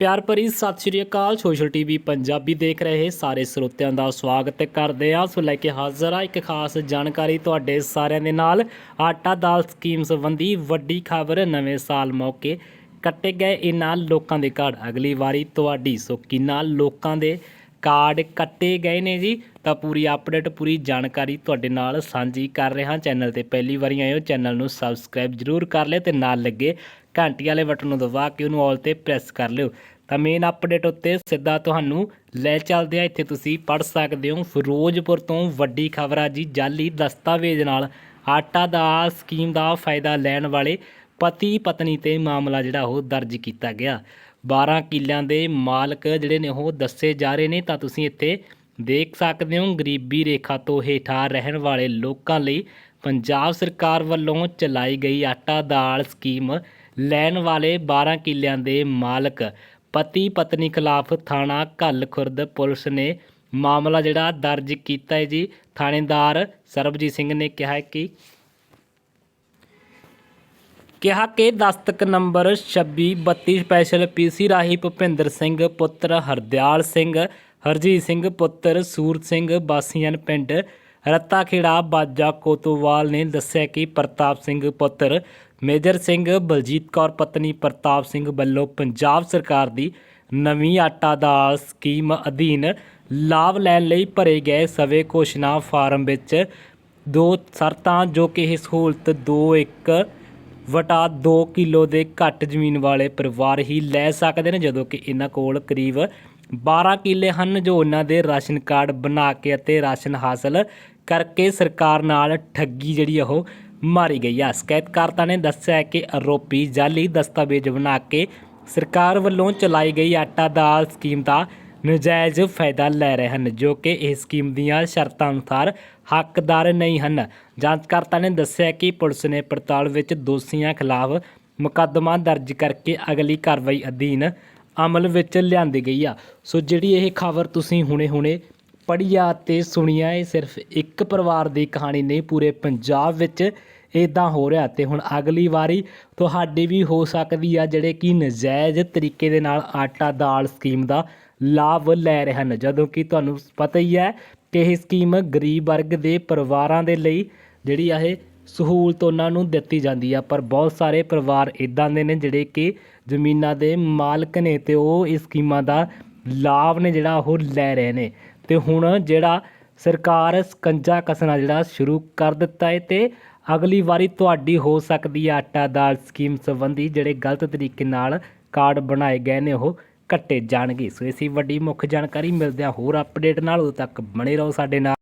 ਪਿਆਰ ਭਰੀ ਸਤਿ ਸ਼੍ਰੀ ਅਕਾਲ, ਸੋਸ਼ਲ ਟੀਵੀ ਪੰਜਾਬੀ ਦੇਖ ਰਹੇ ਸਾਰੇ ਸਰੋਤਿਆਂ ਦਾ ਸਵਾਗਤ ਕਰਦੇ ਹਾਂ। ਸੋ ਲੈ ਕੇ ਹਾਜ਼ਰ ਆ ਇੱਕ ਖਾਸ ਜਾਣਕਾਰੀ ਤੁਹਾਡੇ ਸਾਰਿਆਂ ਦੇ ਨਾਲ। ਆਟਾ ਦਾਲ ਸਕੀਮ ਸੰਬੰਧੀ ਵੱਡੀ ਖਬਰ ਨਵੇਂ ਸਾਲ ਮੌਕੇ ਕੱਟੇ ਗਏ। ਇਨਾਂ ਲੋਕਾਂ ਦੇ ਕਾਰਡ ਅਗਲੀ ਵਾਰੀ ਤੁਹਾਡੀ। ਸੋ ਕਿੰਨਾ ਲੋਕਾਂ ਦੇ ਕਾਰਡ ਕੱਟੇ ਗਏ ਨੇ ਜੀ? ਤਾਂ ਪੂਰੀ ਅਪਡੇਟ, ਪੂਰੀ ਜਾਣਕਾਰੀ ਤੁਹਾਡੇ ਨਾਲ ਸਾਂਝੀ ਕਰ ਰਿਹਾ। ਚੈਨਲ ਤੇ ਪਹਿਲੀ ਵਾਰੀ ਆਏ ਹੋ, ਚੈਨਲ ਨੂੰ ਸਬਸਕ੍ਰਾਈਬ ਜਰੂਰ ਕਰ ਲਿਓ ਤੇ ਨਾਲ ਲੱਗੇ ਘੰਟੀ ਵਾਲੇ ਬਟਨ ਨੂੰ ਦਬਾ ਕੇ ਉਹਨੂੰ ਆਲ ਤੇ ਪ੍ਰੈਸ ਕਰ ਲਿਓ। ਤਾਂ ਮੇਨ ਅਪਡੇਟ ਉੱਤੇ ਸਿੱਧਾ ਤੁਹਾਨੂੰ ਲੈ ਚੱਲਦੇ ਆ। ਇੱਥੇ ਤੁਸੀਂ ਪੜ੍ਹ ਸਕਦੇ ਹੋ, ਫਿਰੋਜ਼ਪੁਰ ਤੋਂ ਵੱਡੀ ਖਬਰ ਆ ਜੀ। ਜਾਲੀ ਦਸਤਾਵੇਜ਼ ਨਾਲ ਆਟਾ ਦਾ ਸਕੀਮ ਦਾ ਫਾਇਦਾ ਲੈਣ ਵਾਲੇ ਪਤੀ ਪਤਨੀ ਤੇ ਮਾਮਲਾ ਜਿਹੜਾ ਉਹ ਦਰਜ ਕੀਤਾ ਗਿਆ। 12 ਕਿੱਲਿਆਂ ਦੇ ਮਾਲਕ ਜਿਹੜੇ ਨੇ ਉਹ ਦੱਸੇ ਜਾ ਰਹੇ ਨੇ। ਤਾਂ ਤੁਸੀਂ ਇੱਥੇ ਦੇਖ ਸਕਦੇ ਹੋ, ਗਰੀਬੀ ਰੇਖਾ ਤੋਂ ਹੇਠਾਂ ਰਹਿਣ ਵਾਲੇ ਲੋਕਾਂ ਲਈ ਪੰਜਾਬ ਸਰਕਾਰ ਵੱਲੋਂ ਚਲਾਈ ਗਈ ਆਟਾ ਦਾਲ ਸਕੀਮ ਲੈਣ ਵਾਲੇ 12 ਕਿੱਲਿਆਂ ਦੇ ਮਾਲਕ। ਪਤੀ ਪਤਨੀ ਖਿਲਾਫ ਥਾਣਾ ਘੱਲ ਖੁਰਦ ਪੁਲਿਸ ਨੇ ਮਾਮਲਾ ਜਿਹੜਾ ਦਰਜ ਕੀਤਾ ਹੈ ਜੀ। ਥਾਣੇਦਾਰ ਸਰਬਜੀਤ ਸਿੰਘ ਨੇ ਕਿਹਾ ਹੈ ਕਿ ਕਿਹਾ ਕਿ ਦਸਤਕ ਨੰਬਰ 2632 ਸਪੈਸ਼ਲ ਪੀਸੀ ਰਾਹੀਂ ਭੁਪਿੰਦਰ ਸਿੰਘ, ਪੁੱਤਰ ਹਰਦਿਆਲ ਸਿੰਘ, ਹਰਜੀਤ ਸਿੰਘ, ਪੁੱਤਰ ਸੂਰਤ ਸਿੰਘ ਬਾਸੀਆਂ ਪਿੰਡ ਰੱਤਾ ਖੇੜਾ ਬਾਜਾ ਕੋਤੋਵਾਲ ਨੇ ਦੱਸਿਆ ਕਿ ਪ੍ਰਤਾਪ ਸਿੰਘ, ਪੁੱਤਰ ਮੇਜਰ ਸਿੰਘ ਬਲਜੀਤ ਕੌਰ, ਪਤਨੀ ਪ੍ਰਤਾਪ ਸਿੰਘ ਵੱਲੋਂ ਪੰਜਾਬ ਸਰਕਾਰ ਦੀ ਨਵੀਂ ਆਟਾ ਦਾਲ ਸਕੀਮ ਅਧੀਨ ਲਾਭ ਲੈਣ ਲਈ ਭਰੇ ਗਏ ਸਵੇ ਘੋਸ਼ਣਾ ਫਾਰਮ ਵਿੱਚ ਦੋ ਸ਼ਰਤਾਂ, ਜੋ ਕਿ ਇਹ ਸਹੂਲਤ 21 ਵਟਾ 2 ਕਿਲੋ ਦੇ ਘੱਟ ਜ਼ਮੀਨ ਵਾਲੇ ਪਰਿਵਾਰ ਹੀ ਲੈ ਸਕਦੇ ਨੇ, ਜਦੋਂ ਕਿ ਇਹਨਾਂ ਕੋਲ ਕਰੀਬ 12 ਕਿੱਲੇ ਹਨ, ਜੋ ਉਹਨਾਂ ਦੇ ਰਾਸ਼ਨ ਕਾਰਡ ਬਣਾ ਕੇ ਅਤੇ ਰਾਸ਼ਨ ਹਾਸਲ ਕਰਕੇ ਸਰਕਾਰ ਨਾਲ ਠੱਗੀ ਜਿਹੜੀ ਉਹ ਮਾਰੀ ਗਈ ਆ। ਸ਼ਿਕਾਇਤਕਾਰਤਾ ਨੇ ਦੱਸਿਆ ਕਿ ਆਰੋਪੀ ਜਾਲੀ ਦਸਤਾਵੇਜ਼ ਬਣਾ ਕੇ ਸਰਕਾਰ ਵੱਲੋਂ ਚਲਾਈ ਗਈ ਆਟਾ ਦਾਲ ਸਕੀਮ ਦਾ ਨਜਾਇਜ਼ ਫਾਇਦਾ ਲੈ ਰਹੇ ਹਨ, ਜੋ ਕਿ ਇਹ ਸਕੀਮ ਦੀਆਂ ਸ਼ਰਤਾਂ ਅਨੁਸਾਰ ਹੱਕਦਾਰ ਨਹੀਂ ਹਨ। ਜਾਂਚਕਰਤਾ ਨੇ ਦੱਸਿਆ ਕਿ ਪੁਲਿਸ ਨੇ ਪੜਤਾਲ ਵਿੱਚ ਦੋਸ਼ੀਆਂ ਖਿਲਾਫ ਮੁਕੱਦਮਾ ਦਰਜ ਕਰਕੇ ਅਗਲੀ ਕਾਰਵਾਈ ਅਧੀਨ ਅਮਲ ਵਿੱਚ ਲਿਆਂਦੀ ਗਈ ਆ। ਸੋ ਜਿਹੜੀ ਇਹ ਖਬਰ ਤੁਸੀਂ ਹੁਣੇ-ਹੁਣੇ ਪੜ੍ਹੀ ਅਤੇ ਤੇ ਇਹ ਸਿਰਫ ਇੱਕ ਪਰਿਵਾਰ ਦੀ ਕਹਾਣੀ ਨਹੀਂ, ਪੂਰੇ ਪੰਜਾਬ ਵਿੱਚ ਇਦਾਂ ਹੋ ਰਿਹਾ। ਤੇ ਹੁਣ ਅਗਲੀ ਵਾਰੀ ਤੁਹਾਡੀ ਵੀ ਹੋ ਸਕਦੀ ਆ, ਜਿਹੜੇ ਕਿ ਨਜਾਇਜ਼ ਤਰੀਕੇ ਦੇ ਨਾਲ ਆਟਾ ਦਾਲ ਸਕੀਮ ਦਾ ਲਾਭ ਲੈ ਰਹੇ ਹਨ। ਜਦੋਂ ਕਿ ਤੁਹਾਨੂੰ ਪਤਾ ਹੀ ਹੈ ਕਿ ਇਹ ਸਕੀਮ ਗਰੀਬ ਵਰਗ ਦੇ ਪਰਿਵਾਰਾਂ ਦੇ ਲਈ ਜਿਹੜੀ ਆ, ਇਹ ਸਹੂਲਤ ਉਹਨਾਂ ਨੂੰ ਦਿੱਤੀ ਜਾਂਦੀ ਆ। ਪਰ ਬਹੁਤ ਸਾਰੇ ਪਰਿਵਾਰ ਇਦਾਂ ਦੇ ਨੇ ਜਿਹੜੇ ਕਿ ਜ਼ਮੀਨਾਂ ਦੇ ਮਾਲਕ ਨੇ ਤੇ ਉਹ ਇਸ ਸਕੀਮਾਂ ਦਾ ਲਾਭ ਨੇ ਜਿਹੜਾ ਉਹ ਲੈ ਰਹੇ ਨੇ। ਤੇ ਹੁਣ ਜਿਹੜਾ ਸਰਕਾਰ ਸਕੰਜਾ ਕਸਣਾ ਜਿਹੜਾ ਸ਼ੁਰੂ ਕਰ ਦਿੱਤਾ ਹੈ ਤੇ ਅਗਲੀ ਵਾਰੀ ਤੁਹਾਡੀ ਹੋ ਸਕਦੀ ਹੈ ਆਟਾ ਦਾਲ ਸਕੀਮ ਸੰਬੰਧੀ ਜਿਹੜੇ ਗਲਤ ਤਰੀਕੇ ਨਾਲ ਕਾਰਡ ਬਣਾਏ ਗਏ ਨੇ, ਉਹ ਕੱਟੇ ਜਾਣਗੇ। ਸੋ ਇਸੀ ਵੱਡੀ ਮੁੱਖ ਜਾਣਕਾਰੀ ਮਿਲਦਿਆਂ ਹੋਰ ਅਪਡੇਟ ਨਾਲ ਉਦੋਂ ਤੱਕ ਬਣੇ ਰਹੋ ਸਾਡੇ ਨਾਲ।